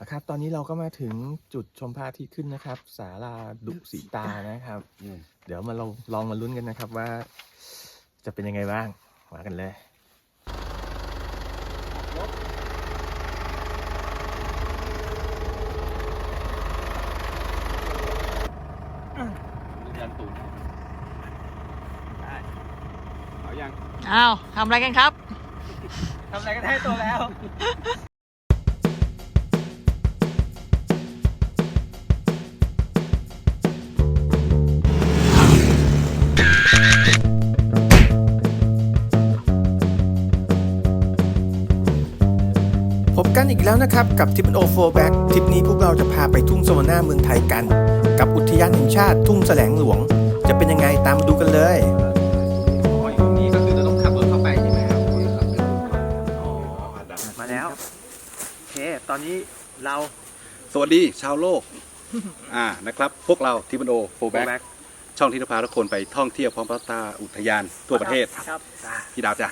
นะครับ ตอนนี้เราก็มาถึงจุดชมพระอาทิตย์ขึ้นนะครับ ศาลาดุสีตานะครับ เดี๋ยวมาลองลองมาลุ้นกันนะครับว่า จะเป็นยังไงบ้าง มากันเลยยันตูนได้เอายังอ้าวทำอะไรกันครับ ทำอะไรกันให้ตัวแล้ว แล้วนะครับ กับทิปโอโฟแบ็กทริปนี้พวกเราจะพาไปทุ่งสวรรค์เมืองไทยกัน กับอุทยานแห่งชาติทุ่งแสลงหลวง จะเป็นยังไงตามมาดูกันเลยอยู่ตรงนี้ก็คือเราต้องขับรถเข้าไปใช่ไหมครับมาแล้วโอเคตอนนี้เราสวัสดีชาวโลก อ่านะครับพวกเราทีมโอโฟแบ็กช่องที่จะพาทุกคนไปท่องเที่ยวพร้อมพัฒนาอุทยานทั่วประเทศ ครับพี่ดาวจ้ะ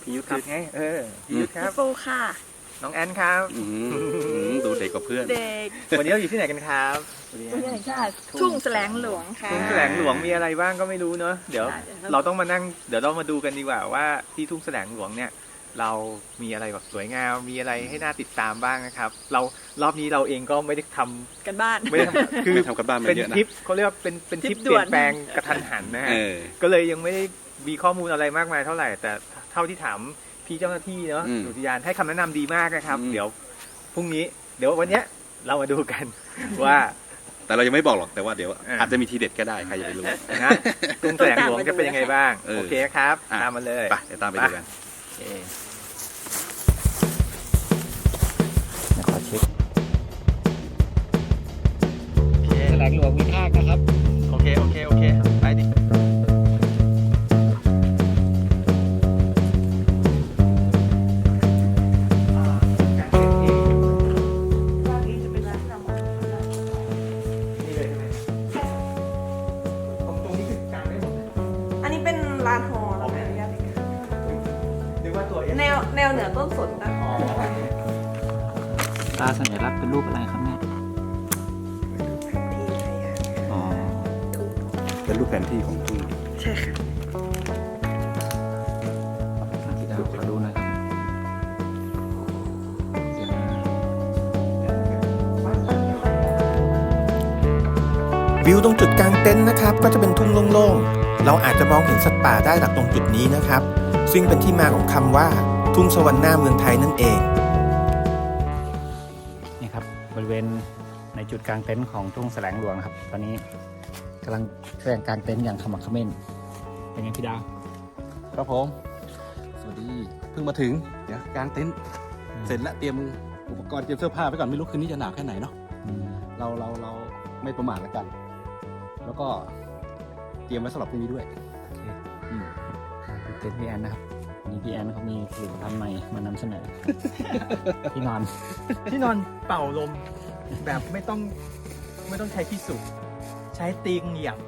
พี่ยุทธครับไง เออพี่ยุทธครับปูค่ะ น้องแอนครับอื้อหือดูเด็กกว่าเพื่อน เด็กวันนี้เราอยู่ที่ไหนกันครับอุทยานแห่งชาติทุ่งแสลงหลวงค่ะ ทุ่งแสลงหลวงมีอะไรบ้างก็ไม่รู้เนอะเดี๋ยว ใช่ครับ เราต้องมานั่ง เดี๋ยวเรามาดูกันดีกว่าว่าที่ทุ่งแสลงหลวงเนี่ย เรามีอะไรแบบสวยงามมีอะไรให้น่าติดตามบ้างนะครับ เรารอบนี้เราเองก็ไม่ได้ทำกันบ้าน ไม่ได้ทำคือไม่ทำกันบ้านมาเป็นเยอะนะทริปเขาเรียกว่าเป็นเป็นทริปทริปเปด่ลี่วยน นแปลงกระทันหันนะฮะ เออ ก็เลยยังไม่ได้มีข้อมูลอะไรมากมายเท่าไหร่ แต่เท่าที่ถาม พี่เจ้าหน้าที่เนาะอืมอุทยานให้คำแนะนำดีมากนะครับ อืม เดี๋ยวพรุ่งนี้ เดี๋ยววันเนี้ยเรามาดูกัน ว่า แต่เรายังไม่บอกหรอกแต่ว่าเดี๋ยวอ่า อาจจะมีทีเด็ดก็ได้ใครจะไปรู้ นะกรุงแสลงหลวงจะเป็นยังไงบ้าง เออโอเคครับ อะ ตามมาเลยไปเดี๋ยวตามไปดูกัน โอเคขอเช็คโอเคแสลงหลวงมีทากนะครับ เป็นรูปแผนที่ของทุ่งใช่ค่ะพี่ดาวขอดูหน่อยครับเดี๋ยวนะวิวตรงจุดกลางเต็นท์นะครับ ก็จะเป็นทุ่งโล่งๆ เราอาจจะมองเห็นสัตว์ป่าได้จากตรงจุดนี้นะครับ ซึ่งเป็นที่มาของคำว่า ทุ่งสวรรค์หน้าเมืองไทยนั่นเองนี่ครับบริเวณในจุดกลางเต็นท์ของทุ่งแสลงหลวงนะครับ ตอนนี้ กำลังช่วยกันกางเต็นท์อย่างขมักเขม้นเป็นไงพี่ดาวครับผมสวัสดีเพิ่งมาถึงเดี๋ยวกางเต็นท์เสร็จแล้วเตรียมอุปกรณ์เตรียมเสื้อผ้าไว้ก่อนไม่รู้คืนนี้จะหนาวแค่ไหนเนาะอืมเราเราเราไม่ประมาทแล้วกัน แล้วก็เตรียมไว้สำหรับพรุ่งนี้ด้วยอืมดูเต็นท์พี่แอนนะครับวันนี้พี่แอนเขามีผลิตภัณฑ์ใหม่มานำเสนอที่นอนที่นอนเป่าลมแบบไม่ต้องไม่ต้องใช้ที่สูบ ใช้ติงเหยียบ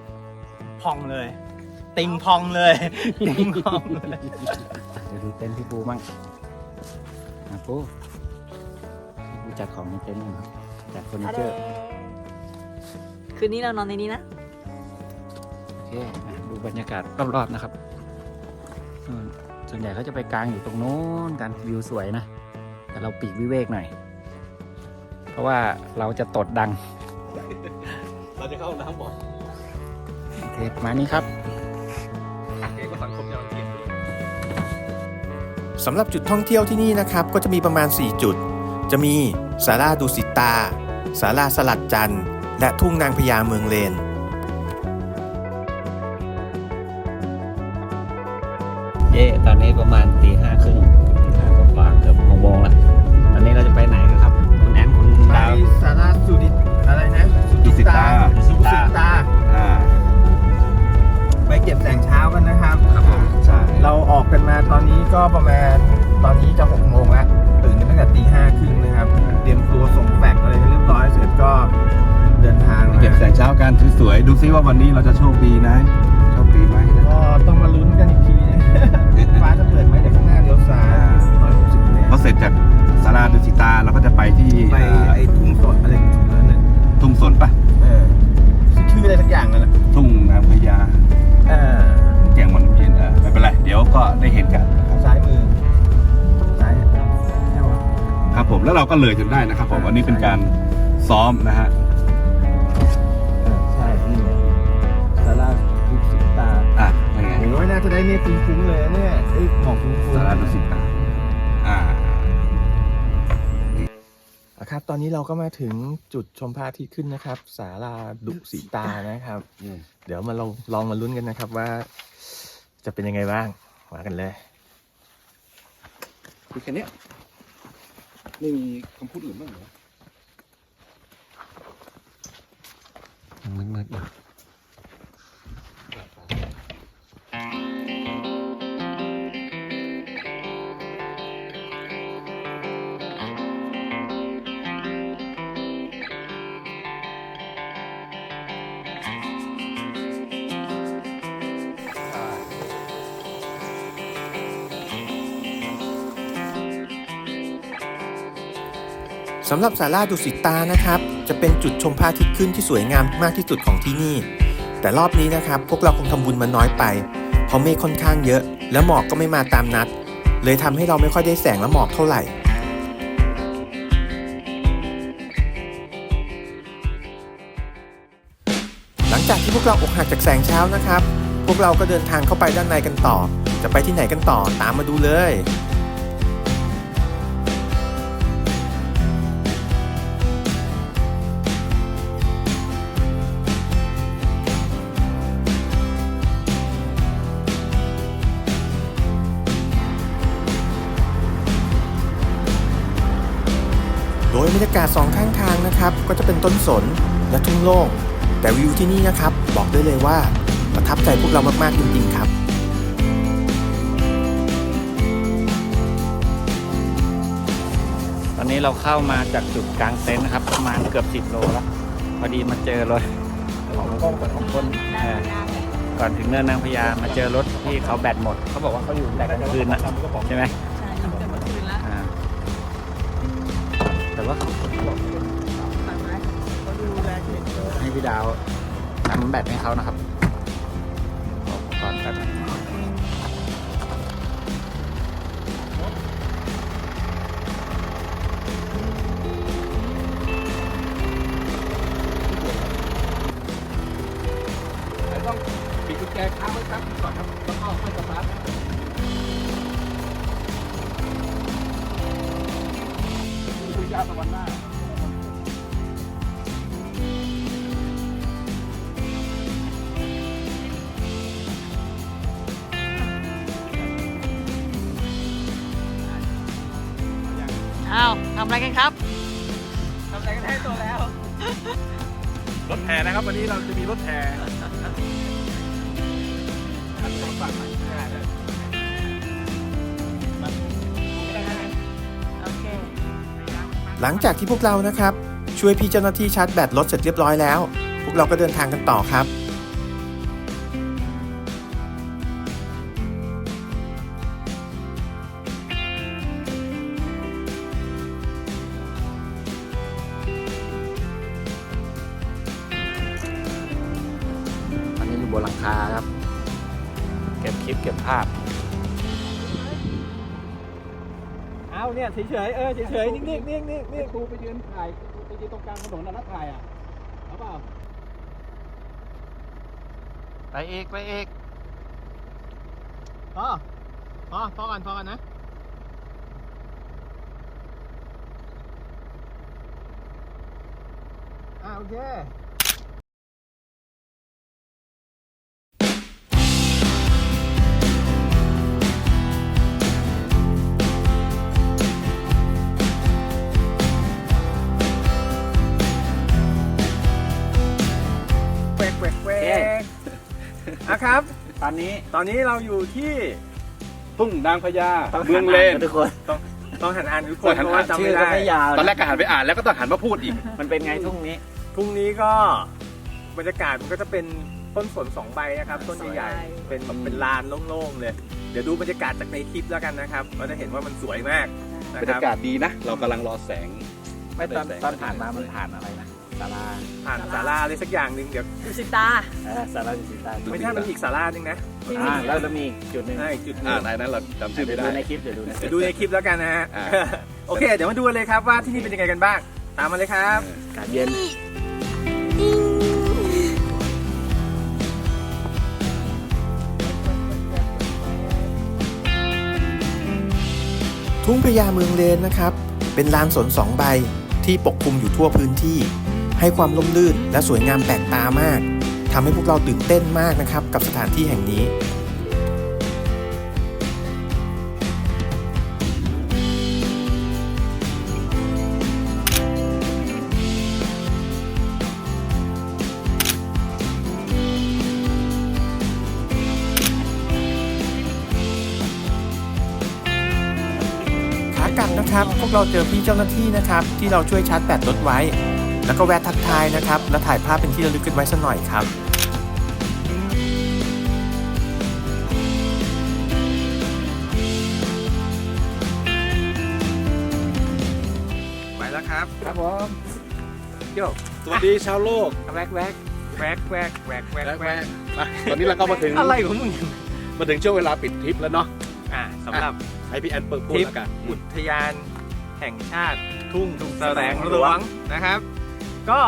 พองเลย ติงพองเลยติงพองเลยเดี๋ยวดูเต็นท์พี่ปูมั่งอะปูพี่ปูจัดของในเต็นท์หน่อยครับจัดเฟอร์นิเจอร์คืนนี้เรานอนในนี้นะโอเคอะดูบรรยากาศรอบๆนะครับอืมส่วนใหญ่เขาจะไปกลางอยู่ตรงโน้นกันวิวสวยนะ แต่เราปีกวิเวกหน่อย เพราะว่าเราจะตดดัง เราจะเข้าน้ำบ่อยโอเคประมาณนี้ครับ เกมสังคมยาวเกียรติสำหรับจุดท่องเที่ยวที่นี่นะครับ ก็จะมีประมาณ 4 จุด จะมีศาลาดุสิตาศาลาสลัดจันทร์ และทุ่งนางพญาเมืองเลน เย่ตอนนี้ประมาณ ก็ประมาณตอนนี้จะหกโมงแล้วตื่นตั้งแต่ตีห้าครึ่งนะครับ เตรียมตัวส่งแฟกอะไรเรียบร้อยเสร็จก็เดินทางเก็บแสงเช้ากันสวยๆดูซิว่าวันนี้เราจะโชคดีนะโชคดีไหมก็ต้องมาลุ้นกันอีกทีฟ้าจะเปิดไหมเดี๋ยวข้างหน้าเดี๋ยวสายพอเสร็จจากสาราดุสิตาเราก็จะไปที่ไปไอ้ทุ่งสนอะไรทุ่งสนปะ แล้วเราก็เลยจนได้นะครับผมอันนี้เป็นการซ้อมนะฮะใช่นี่ไงสาราดุสิตาอะยังไงโอ้ยน่าจะได้เนี่ยคุ้งๆเลยเนี่ยไอ้ของคุ้งๆสาราดุสิตาอ่าอะครับ ตอนนี้เราก็มาถึงจุดชมพระอาทิตย์ขึ้นนะครับศาลาดุสิตานะครับ อืมเดี๋ยวมาลองลองมาลุ้นกันนะครับว่า จะเป็นยังไงบ้างมากันเลย คือแค่เนี้ย ไม่มีคำพูดอื่นบ้างเหรอมืดๆอยู่ สำหรับศาลาดุสิตานะครับ จะเป็นจุดชมพระอาทิตย์ขึ้นที่สวยงามมากที่สุดของที่นี่ แต่รอบนี้นะครับ พวกเราคงทำบุญมาน้อยไป เพราะเมฆค่อนข้างเยอะ และหมอกก็ไม่มาตามนัด เลยทำให้เราไม่ค่อยได้แสงและหมอกเท่าไหร่หลังจากที่พวกเราอกหักจากแสงเช้านะครับ พวกเราก็เดินทางเข้าไปด้านในกันต่อ จะไปที่ไหนกันต่อตามมาดูเลย รรยากาศสองข้างทางนะครับ ก็จะเป็นต้นสนและทุ่งโล่งแต่วิวที่นี่นะครับ บอกได้เลยว่าประทับใจพวกเรามากๆจริงๆครับตอนนี้เราเข้ามาจากจุดกลางเต็นท์นะครับ ประมาณเกือบสิบโลแล้วพอดีมาเจอรถของของคนเอ่อก่อนถึงเนินนางพญามาเจอรถที่เขาแบตหมด เขาบอกว่าเขาอยู่แบตกลางคืนนะใช่ไหม พี่ดาวทำแบตให้เขานะครับกก่อนแป๊บ ทำอะไรกันครับทำอะไรกันให้ตัวแล้ว รถแห่นะครับ วันนี้เราจะมีรถแห่โอเค หลังจากที่พวกเรานะครับ ช่วยพี่เจ้าหน้าที่ชาร์จแบตรถเสร็จเรียบร้อยแล้ว พวกเราก็เดินทางกันต่อครับาครับ เก็บคลิปเก็บภาพ เอาเนี่ยเฉยๆเออเฉยๆนิ่งๆนิ่งๆนิ่งๆนิ่งนี่ครูไปยืนถ่ายไปยืนตรงกลางถนนนะนักถ่ายอะเอาเปล่า ไปเอกไปเอกๆพอ พอ พอกันพอกันนะ อ่าโอเค ครับ ตอนนี้ตอนนี้เราอยู่ที่ทุ่งนางพญาเมืองเลนทุกคนต้องหันอ่านทุกคต้อนงหันเพราะว่าอ่านจำชื่อไม่ก็ได้ไม่ยาวตอนแรกก็หันไปอ่านแล้วก็ต้องหันมาพูดอีก มันเป็นไงทุ่งนี้พรุ่งนี้ก็บรรยากาศมันก็จะเป็นต้นสนสองใบนะครับต้นใหญ่ๆเป็นแบบเป็นลานโล่งๆเลย เดี๋ยวดูบรรยากาศจากในคลิปแล้วกันนะครับเราจะเห็นว่ามันสวยมากบรนะรคยารับกาศดีนะ เรากำลังรอแสงไม่ตอนตอนผ่านมามันผ่านอะไรนะ ศาลาผ่านศาลาอะไรสักอย่างหนึ่งเดี๋ยวดูสิตาเออศาลาสิตาไม่ใช่มันมีอีกศาลาหนึ่งนะอ่าแล้วจะมีอีกจุดหนึ่งใช่อีกจุดหนึอ่างไหนนั้นเราจำชื่อเดี๋ไม่ยวได้ ดูในคลิปเดี๋ยวดูในคลิเดี๋ปยวดูในคลิปแล้วกันนะฮะอ่า โอเค เดี๋ยวมาดูกันเลยครับว่าที่นี่เป็นยังไงกันบ้าง ตามมาเลยครับ อากาศเย็น ทุ่งพญาเมืองเลนนะครับ เป็นลานสนสองใบที่ปกคลุมอยู่ทั่วพื้นที่ ให้ความล่มลื่นและสวยงามแปลกตามากทำให้พวกเราตื่นเต้นมากนะครับกับสถานที่แห่งนี้ขากลับนะครับ พวกเราเจอพี่เจ้าหน้าที่นะครับ ที่เราช่วยชาร์จแบตรถไว้ แล้วก็แวะทักทายนะครับ และถ่ายภาพเป็นที่ระลึกกันไว้สักหน่อยครับไปแล้วครับ ครับผมโยกสวัสดีชาวโลกแวกแวกแวกแวกแวกแวกแวกแวแวกกมาตอนนี้เราก็มาถึงอะไรของมึงมาถึงช่วงเวลาปิดทริปแล้วเนาะอ่าสำหรับให้พี่แอนเปิดพูดทริปแล้วกันอุทยานแห่งชาติทุ่งแสลงหลวงนะครับ ก็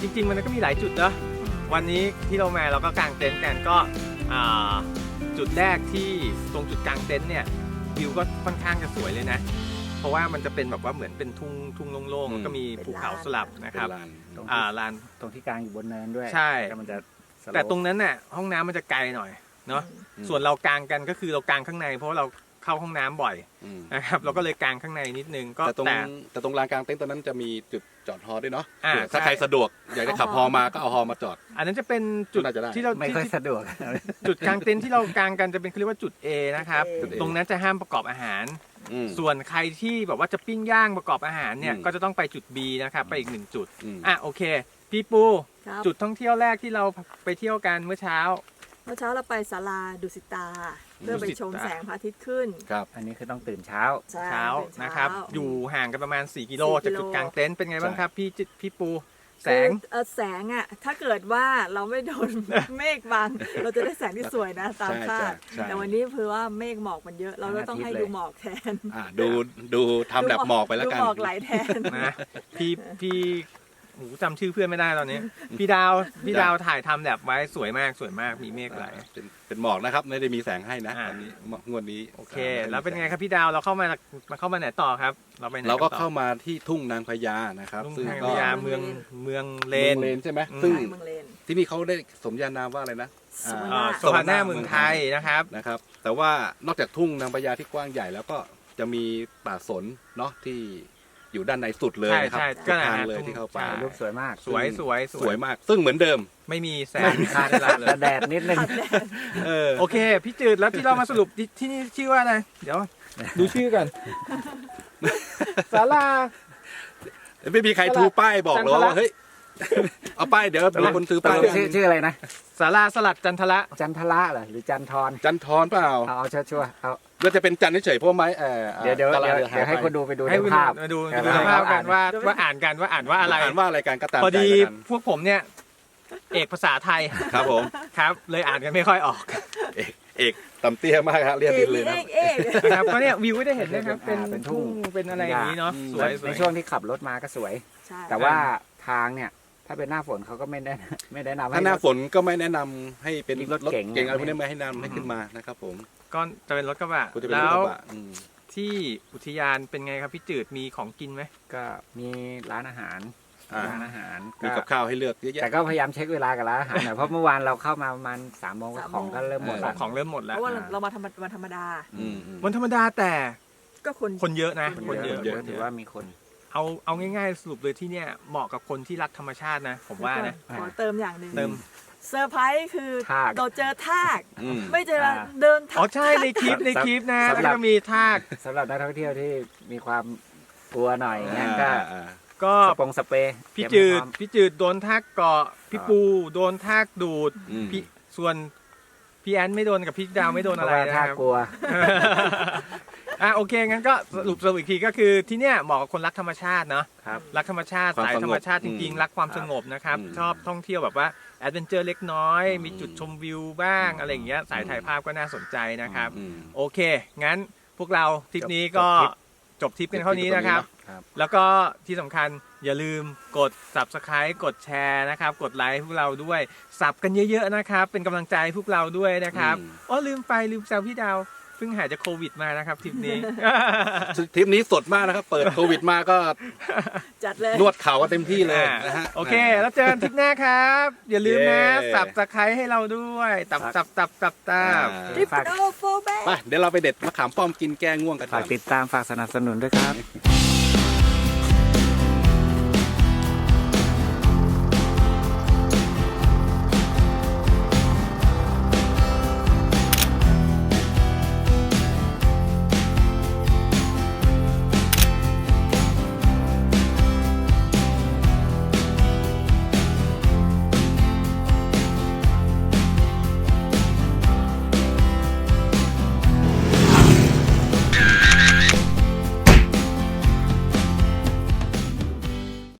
จริง ๆ มันก็มีหลายจุดเนอะวันนี้ที่เรามาเราก็กางเต็นท์กันก็อ่าจุดแรกที่ตรงจุดกางเต็นท์เนี่ยวิวก็ค่อนข้างจะสวยเลยนะ เพราะว่ามันจะเป็นแบบว่าเหมือนเป็นทุ่งทุ่งโล่งๆแล้วก็มีภูเขาสลับนะเป็ครับนลานตรงอ่าที่ลานตรงที่กลางอยู่บนเนินด้วยใช่แล้วมันจะสโลปแต่ตรงนั้นน่ะห้องน้ำมันจะไกลหน่อยเนาะอืมส่วนเรากางกันก็คือเรากางข้างใน เพราะว่าเรา เข้าห้องน้ำบ่อยอืมนะครับเราก็เลยกางข้างในนิดนึงก็แต่ตรงแต่ แต่ตรงลานกลางเต็นท์ตอนนั้นจะมีจุดจอดฮอด้วยเนาะอ่าเผื่อถ้าใช่ ใครสะดวกอยากจะขับฮอมาก็เอาฮอมาจอด อันนั้นจะเป็นจุดน่าจะได้ ที่เราไม่ที่ค่อยที่สะดวก จุดกางเต็นท์ที่เรากางกันจะเป็นเขาเรียกว่าจุด A นะครับ จุด A ตรงนั้นจะห้ามประกอบอาหาร อืม ส่วนใครที่แบบว่าจะปิ้งย่างประกอบอาหารเนี่ยอืม ก็จะต้องไปจุด B นะครับไปอีกหนึ่งจุด อืม อะโอเค พี่ปู ครับ จุดท่องเที่ยวแรกที่เราไปเที่ยวกันเมื่อเช้า เมื่อเช้าเราไปศาลาดุสิตา เพื่อไปชมดุสิตาแสงพระอาทิตย์ขึ้น ครับ อันนี้คือต้องตื่นเช้าใช่เช้าตื่นะครับ อยู่ห่างกันประมาณ 4 กิโล4จากจุดกิโลกางเต็นท์เป็นไงบ้างใช่ครับ พี่จิพี่ปู แสคืองเอ่อแสงอะถ้าเกิดว่าเราไม่โดน เมฆบัง เราจะได้แสงที่สวยนะตามใช่คาใช่ดใช่แต่วันนี้คือว่าเมฆหมอกมันเยอะ เราก็ต้องให้ดูหมอกแทนอ่าดูดูทำแบบหมอกไปแล้วกัน ดูหมอกไหลแทน นะ พี่พี่ โอ้โหจำชื่อเพื่อนไม่ได้ตอนนี้ พี่ดาวพี่ดาวถ่ายทำแบบไว้สวยมากสวยมากมีเมฆไหล เป็นเป็นหมอกนะครับ ไม่ได้มีแสงให้นะอ่า อันนี้งวดนี้โอเค แล้วเป็นไงครับพี่ดาวเราเข้ามามาเข้ามาไหนต่อครับ เราไปไหนเราก็นต่อเข้ามาที่ทุ่งนางพญานะครับลุงซึ่งทางก็พญาเมืองเมืองเลเมือนงเลนใช่ไหมอืม ซึ่งใช่เมืองเลน ที่นี่เขาได้สมญานามว่าอะไรนะสวรรค์อ่าสวรรค์หน้าเมืองไทยนะครับ นะครับแต่ว่านอกจากทุ่งนางพญาที่กว้างใหญ่แล้วก็จะมีป่าสนเนาะที่ อยู่ด้านในสุดเลยนะครับใช่ใช่ทุกทางก็เลยนะที่เข้าไป ใช่ รูปสวยมากสวยสวยสวยมาก ซึ่งเหมือนเดิม ไม่มีแสงคาดละเลย แต่แดดนิดนึง เออ โอเค พี่จืดแล้วที่เรามาสรุปที่ที่นี่ชื่อว่าอะไรเดี๋ยว ดูชื่อกันศาลา ไม่มีใครทูป้ายบอกเลยจันทระว่าเฮ้ย เอาป้ายเดี๋ยวมีคนซื้อตป้ายกลงชื่อชื่ออะไรนะ ศาลาสลัดจันทระจันทระเหรอหรือจันทรจันทรเปล่า เอาเอาชัวร์ๆเอา เราจะเป็นจันทร์เฉยๆเพราะไม้เออเดี๋ยวเดี๋ยวตลาเดี๋ยวหาเดี๋ยวให้ไปคนดูไปดูให้ในคุณภาพ มาดูเออดูในให้ภาพเขากัอ่านนว่าว่าอ่านกันว่าอ่านว่าอะไร อ่านว่าอะไรกันก็ตามพอดีใจแล้วกันพวกผมเนี่ย เอกภาษาไทยครับผมครับ เลยอ่านกันไม่ค่อยออกเอกเอกต่ำเตี้ยมากครับเรียกดินเลยเอนะกเอกนะครับก็เนี่ยวิวก็ได้เห็นนะครับ เป็นเป็นทุ่ทุ่งง เป็นอะไรอย่างนี้เนาะอืม สวยสในวยช่วงที่ขับรถมาก็สวย ใช่แต่ว่าทางเนี่ย ถ้าเป็นหน้าฝนเขาก็ไม่ได้ไม่ได้นำให้ถ้าหน้าฝนก็ไม่แนะนำให้เป็นรถเก๋งเก๋งอะไรพวกนี้ไม่ให้นำให้ขึ้นมานะครับผม ก็จะเป็นรถกระบะกูจะเป็นรแล้ถกวระบะอืมที่อุทยานเป็นไงครับพี่จืดมีของกินไหมก็มีร้านอาหารอ่าร้านอาหารมีกับข้าวให้เลือกเยอะแยะแต่ก็พยายามเช็คเวลากับร้านอาหารหน่อยเพราะเมื่อวานเราเข้ามาประมาณสามโมงสามโมงของก็เริ่มหมดขอแล้งวของเริ่มหมดเพแล้วราะว่าเรามาทำวันธรรมดา อืมอืม วันธรรมดาแต่ก็คน คนเยอะนะ คคนนเยเยอะอะเยอะ ถือว่ามีคน เอาเอาง่ายๆสรุปเลยที่เนี่ยเหมาะกับคนที่รักธรรมชาตินะ ผมว่านะขอเติมอย่างหนึ่งเติม เซอร์ไพรส์คือทาก เราเจอทาก อืม ไม่เจออ่า เดินอ๋อทากใช่ในคลิปในคลิปนะสำหรับ แล้วก็มีทากสำหรับนักท่องเที่ยวที่มีความกลัวหน่อยงั้นก็อ่าอ่าก็สปงสเปรย์พี่เก็บจืให้ดพร้อมพี่จืดโดนทากเกาะพี่ปูโดนทากดูดอืม พี่ส่วนพี่แอนไม่โดนกับพี่ดาวไม่โดนเพอะไรราะว่านะถ้าครับกลัว อะโอเคงั้นก็สรุปสรุปอีกทีก็คือที่เนี่ยเหมาะกับคนรักธรรมชาติเนาะ ครับ รักธรรมชาติ ความสายสงบธรรมชาติจริงอืมๆ รักความสงบนะครับ อืมชอบท่องเที่ยวแบบว่าแอ ดเวนเจอร์เล็กน้อย มีจุดชมวิวบ้างอะไรอย่างเงี้ยสายถ่ายภาพก็น่าสนใจนะครับอืมโอเค งั้นพวกเราทริปนี้ก็จบทริปจบทริปกันเท่านี้นะครับครับ แล้วก็ที่สำคัญอย่าลืมกด subscribe กดแชร์นะครับ กดไลค์พวกเราด้วยสับกันเยอะ ๆ นะครับ เป็นกำลังใจให้พวกเราด้วยนะครับอืมอ๋อลืมไปลืมแซวพี่ดาว เพิ่งหายจากโควิดมานะครับทริปนี้ ทริปนี้สดมากนะครับ เปิดโควิดมาก็จัดเลยนวดเข่ากันเต็มที่เลยอ่านะฮะโอเค แล้วเจอกันทริปหน้าครับ อย่าลืมนะเย้สับสไครให้เราด้วยตับตับตับตับตับอ่าทริปโดโฟแบไปเดี๋ยวเราไปเด็ดมะขามป้อมกินแก้ง่วงกันฝากก่อนติดตามฝากสนับสนุนด้วยครับ